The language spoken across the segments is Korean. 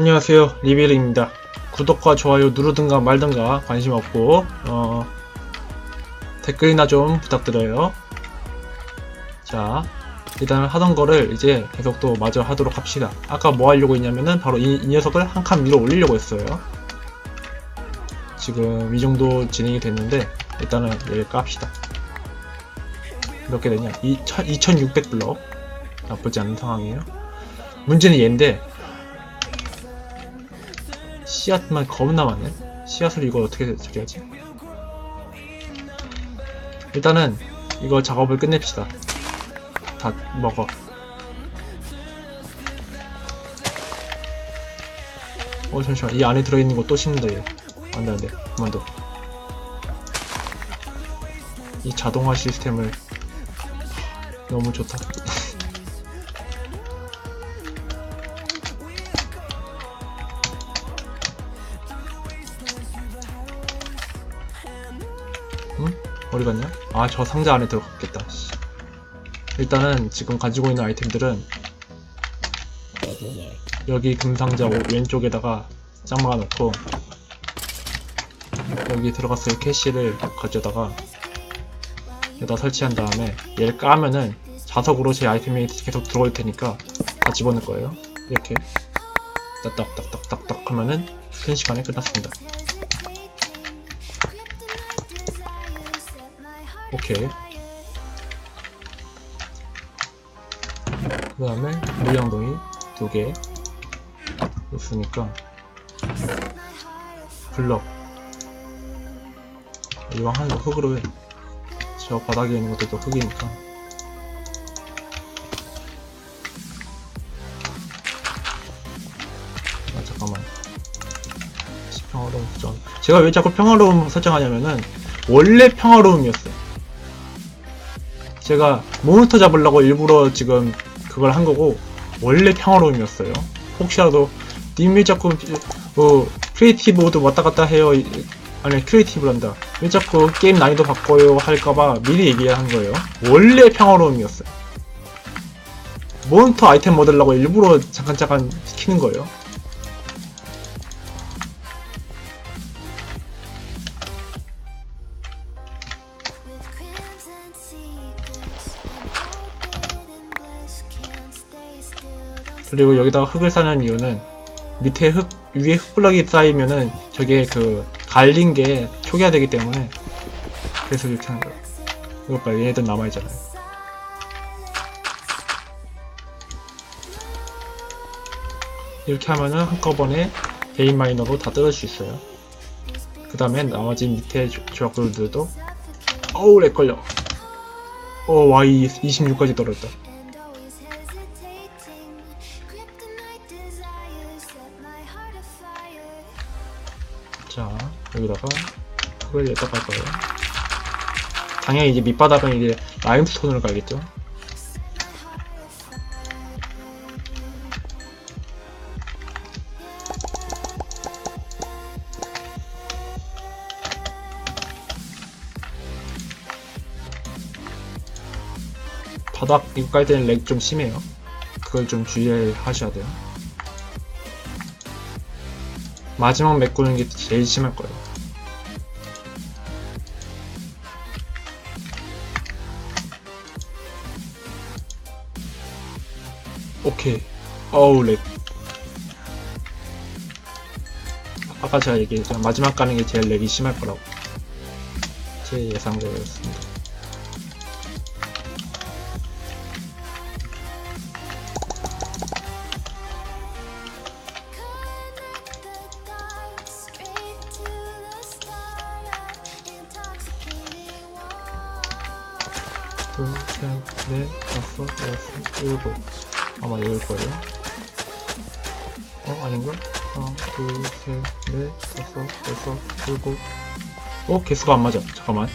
안녕하세요. 리비르입니다. 구독과 좋아요 누르든가 말든가 관심 없고 어, 댓글이나 좀 부탁드려요. 자 일단 하던 거를 이제 계속 또 마저 하도록 합시다. 아까 뭐 하려고 했냐면은 바로 이, 이 녀석을 한 칸 위로 올리려고 했어요. 지금 이 정도 진행이 됐는데 일단은 얘를 깝시다. 몇개 되냐? 2600 블럭. 나쁘지 않은 상황이에요. 문제는 얘인데 씨앗만 겁나 많네. 씨앗을 이걸 어떻게 처리하지? 일단은 이거 작업을 끝냅시다. 다 먹어. 어 잠시만 이 안에 들어있는 거 또 씹는다 얘. 안돼 안돼 그만둬. 이 자동화 시스템을 너무 좋다. 어디 갔냐? 아, 저 상자 안에 들어갔겠다. 씨. 일단은 지금 가지고 있는 아이템들은 여기 금상자 오- 왼쪽에다가 짱막아 놓고 여기 들어갔을 캐시를 가져다가 여기다 설치한 다음에 얘를 까면은 자석으로 제 아이템이 계속 들어올 테니까 다 집어넣을 거예요. 이렇게 딱딱딱딱딱딱 하면은 순식간에 끝났습니다. 오케이. 그 다음에 물량동이 두 개. 있으니까. 블럭. 이왕 하는 거 흙으로 해. 저 바닥에 있는 것들도 흙이니까. 아, 잠깐만. 평화로움 설정. 제가 왜 자꾸 평화로움 설정하냐면은, 원래 평화로움이었어요. 제가 몬스터 잡으려고 일부러 지금 그걸 한 거고 원래 평화로움이었어요. 혹시라도 님이 자꾸 뭐 크리에이티브 모드 왔다 갔다 해요. 이- 아니 크리에이티브란다. 왜 자꾸 게임 난이도 바꿔요 할까봐 미리 얘기한 거예요. 원래 평화로움이었어요. 몬스터 아이템 얻으려고 일부러 잠깐 잠깐 시키는 거예요. 그리고 여기다가 흙을 쌓는 이유는 밑에 흙 위에 흙블럭이 쌓이면은 저게 그 갈린 게 초기화되기 때문에 그래서 이렇게 하는 거예요. 이것 봐 얘네들 남아 있잖아요. 이렇게 하면은 한꺼번에 개인 마이너로 다 뜯을 수 있어요. 그 다음에 나머지 밑에 조- 조합들도 어우 렉 걸려. 어 Y 26까지 떨어졌다. 여기다가 흙을 여기다 깔 거예요. 당연히 이제 밑바닥은 이제 라임스톤으로 깔겠죠. 바닥 이거 깔 때는 렉 좀 심해요. 그걸 좀 주의하셔야 돼요. 마지막 메꾸는 게 제일 심할 거예요. 오케이. 어우, 렉. 아까 제가 얘기했잖아. 마지막 가는 게 제일 렉이 심할 거라고. 제 예상대로였습니다. 둘, 셋, 넷, 다섯, 여섯, 일곱. 아마 이럴 거예요. 어, 아닌가? 하나, 둘, 셋, 넷, 다섯, 여섯, 일곱. 어, 개수가 안 맞아. 잠깐만.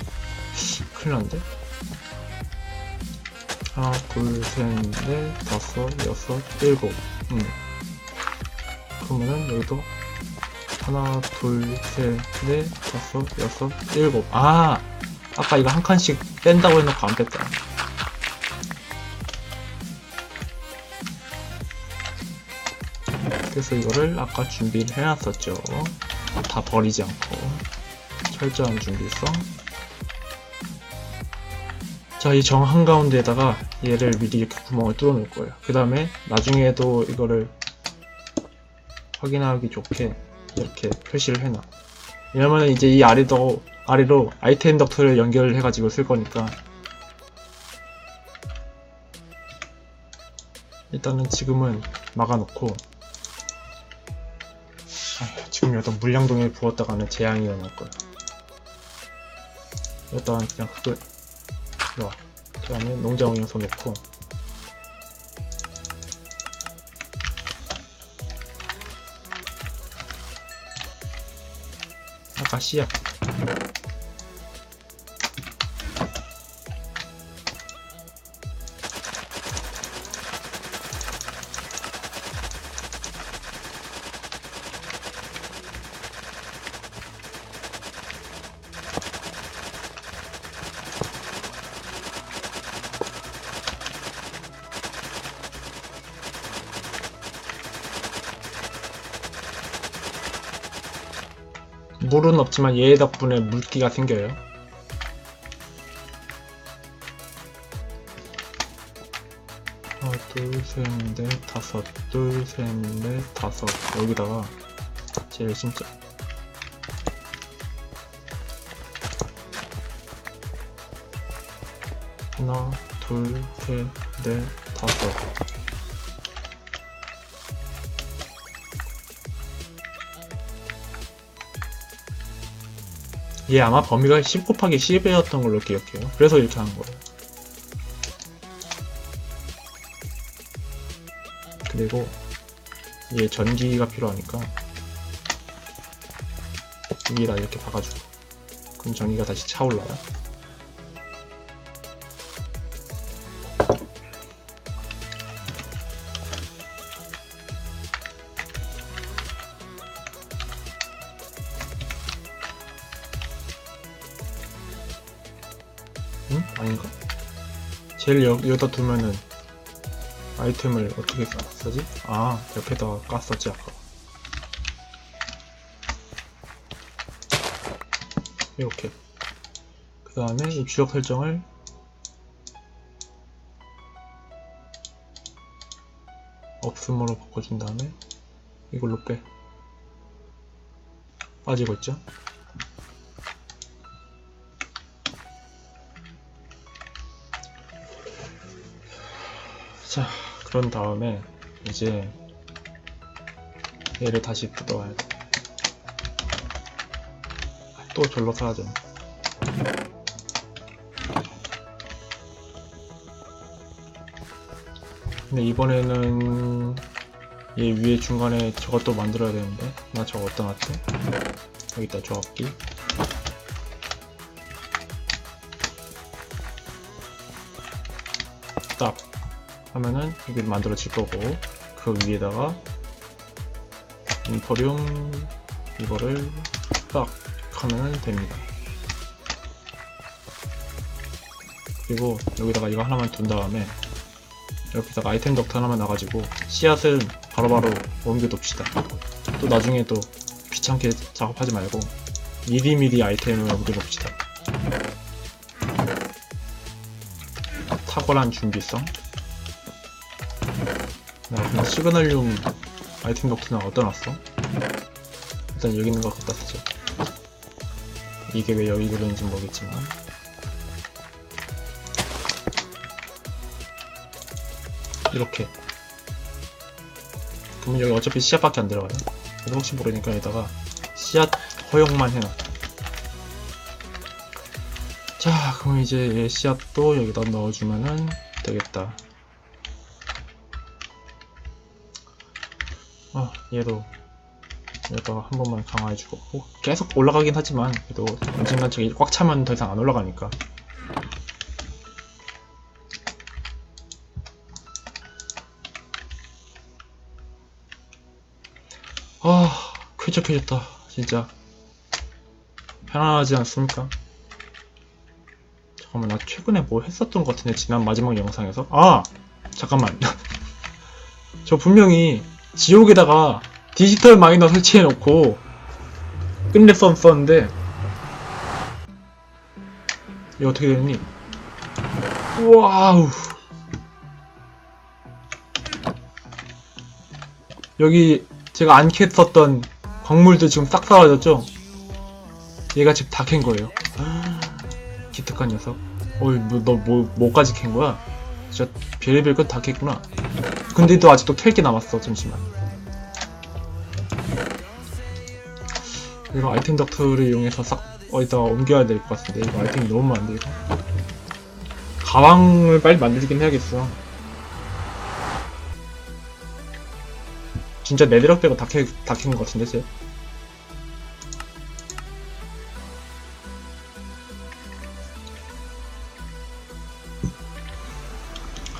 큰일 났는데? 하나, 둘, 셋, 넷, 다섯, 여섯, 일곱. 음. 그러면은 여기도 하나, 둘, 셋, 넷, 다섯, 여섯, 일곱. 아! 아까 이거 한 칸씩 뺀다고 해놓고 안 뺐다. 그래서 이거를 아까 준비를 해놨었죠. 다 버리지 않고 철저한 준비성. 자, 이 정 한가운데에다가 얘를 미리 이렇게 구멍을 뚫어 놓을 거예요. 그 다음에 나중에도 이거를 확인하기 좋게 이렇게 표시를 해놔. 왜냐면은 이제 이 아래도, 아래로 아이템 덕트를 연결해 가지고 쓸 거니까. 일단은 지금은 막아놓고. 아휴, 지금 여기다 물량동에 부었다가는 재앙이 일어날 거야. 여기다가 그냥 그걸, 놔. 그 다음에 농장 운영소 놓고. 아까 씨앗. 물은 없지만 얘 덕분에 물기가 생겨요. 하나, 둘, 셋, 넷, 다섯, 둘, 셋, 넷, 다섯. 여기다가 제일 진짜 하나, 둘, 셋, 넷, 다섯. 얘 아마 범위가 10 곱하기 10이었던 걸로 기억해요. 그래서 이렇게 한 거예요. 그리고 얘 전기가 필요하니까 위에다 이렇게 박아주고 그럼 전기가 다시 차올라요. 제일 여, 여기다 두면은 아이템을 어떻게 써- 쓰지? 아 옆에다가 깠었지 아까 이렇게 그 다음에 이 주력 설정을 없음으로 바꿔준 다음에 이걸로 빼 빠지고 있죠? 자, 그런 다음에 이제 얘를 다시 뜯어와야 돼. 아, 또 절로 사라져. 근데 이번에는 얘 위에 중간에 저것도 만들어야 되는데 나 저거 어디다 놨지? 여기다 조합기 하면은 이게 만들어질 거고 그 위에다가 인퍼륨 이거를 딱 하면 됩니다. 그리고 여기다가 이거 하나만 둔 다음에 여기다가 아이템 덕트 하나만 놔가지고 씨앗은 바로바로 옮겨둡시다. 또 나중에 또 귀찮게 작업하지 말고 미리미리 아이템을 옮겨놓읍시다. 탁월한 준비성 나 시그널륨 아이템 덕트는 어디다 놨어? 일단 여기 있는 거 갖다 쓰자 이게 왜 여기 들어있는지 모르겠지만. 이렇게. 그러면 여기 어차피 씨앗밖에 안 들어가요. 그래서 혹시 모르니까 여기다가 씨앗 허용만 해놔. 자 그럼 이제 얘 씨앗도 여기다 넣어주면은 되겠다 아 얘도 여기다가 한 번만 강화해주고. 어, 계속 올라가긴 하지만 그래도 언젠간 저기 꽉 차면 더 이상 안 올라가니까. 아 쾌적해졌다 진짜. 편안하지 않습니까? 잠깐만 나 최근에 뭐 했었던 것 같은데 지난 마지막 영상에서? 아! 잠깐만. 저 분명히 지옥에다가 디지털 마이너 설치해놓고 끝냈었었는데 이거 어떻게 되니? 와우 여기 제가 안 캤었던 광물들 지금 싹 사라졌죠? 얘가 지금 다 캔 거예요 기특한 녀석 어이 너 뭐 뭐까지 캔 거야? 진짜 별의별 것 다 캤구나 근데 또 아직도 캘 게 남았어 잠시만. 이거 아이템 덕트를 이용해서 싹 어디다가 옮겨야 될 것 같은데 이거 아이템이 너무 많은데 이거. 가방을 빨리 만들긴 해야겠어. 진짜 네드럭 빼고 다 캔 것 같은데 쟤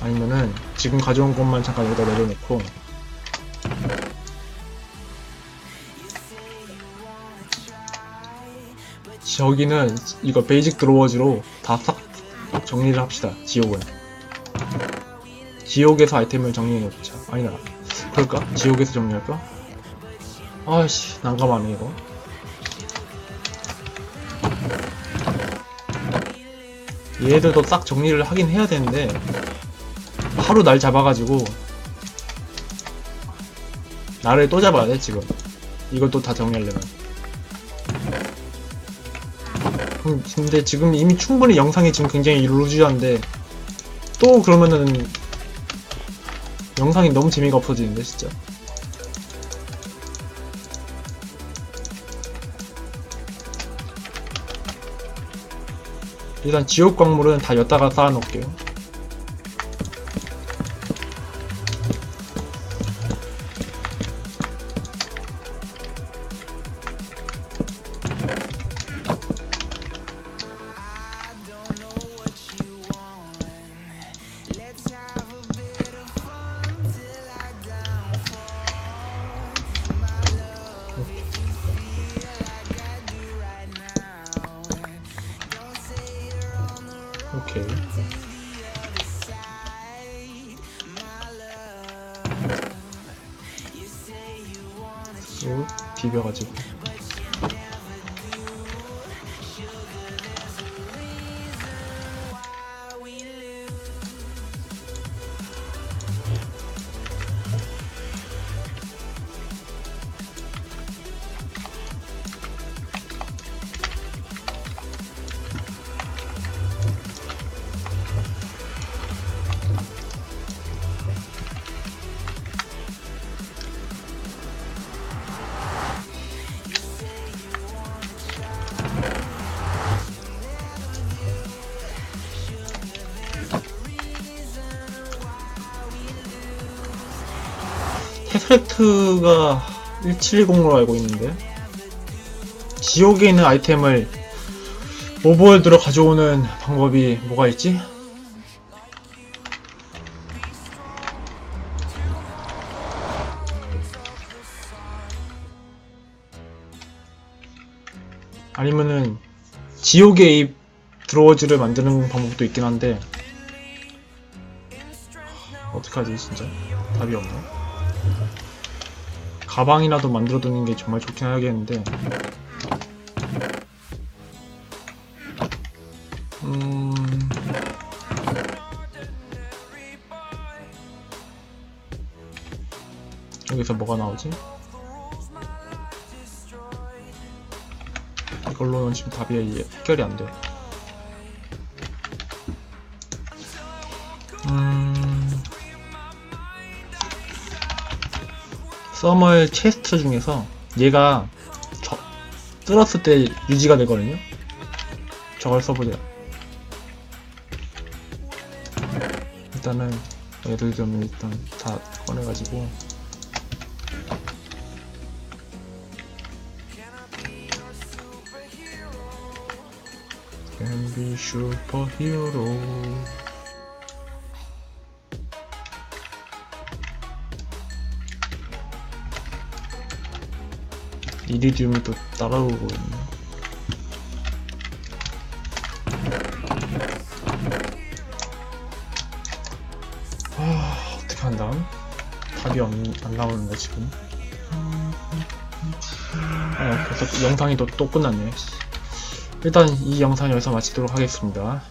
아니면은 지금 가져온 것만 잠깐 여기다 내려놓고 저기는 이거 베이직 드로워즈로 다 싹 정리를 합시다 지옥은 지옥에서 아이템을 정리해놓자 아니다 그럴까? 지옥에서 정리할까? 아씨 난감하네 이거 얘들도 싹 정리를 하긴 해야 되는데 하루 날 잡아가지고 나를 또 잡아야 돼 지금. 이걸 또 다 정리하려면. 음, 근데 지금 이미 충분히 영상이 지금 굉장히 루즈한데 또 그러면은 영상이 너무 재미가 없어지는데 진짜. 일단 지옥 광물은 다 엿다가 쌓아놓을게요 오케이. 쭉 비벼가지고. 테스렉트가 1710으로 알고 있는데 지옥에 있는 아이템을 오버월드로 가져오는 방법이 뭐가 있지? 아니면은 지옥의 입 드로워즈를 만드는 방법도 있긴 한데 어떡하지 진짜 답이 없네 가방이라도 만들어 두는 게 정말 좋긴 하겠는데 음... 여기서 뭐가 나오지? 이걸로는 지금 답이 해결이 안 돼. 서멀 체스트 중에서 얘가 저, 뚫었을 때 유지가 되거든요. 저걸 써보자. 일단은 얘들 좀 일단 다 꺼내가지고 Can be superhero. 이리듐이 또 따라오고 있네. 아, 어떻게 한다? 답이 답이 없, 안 나오는데 지금 어, 벌써 영상이 또, 또 끝났네 일단 이 영상 여기서 마치도록 하겠습니다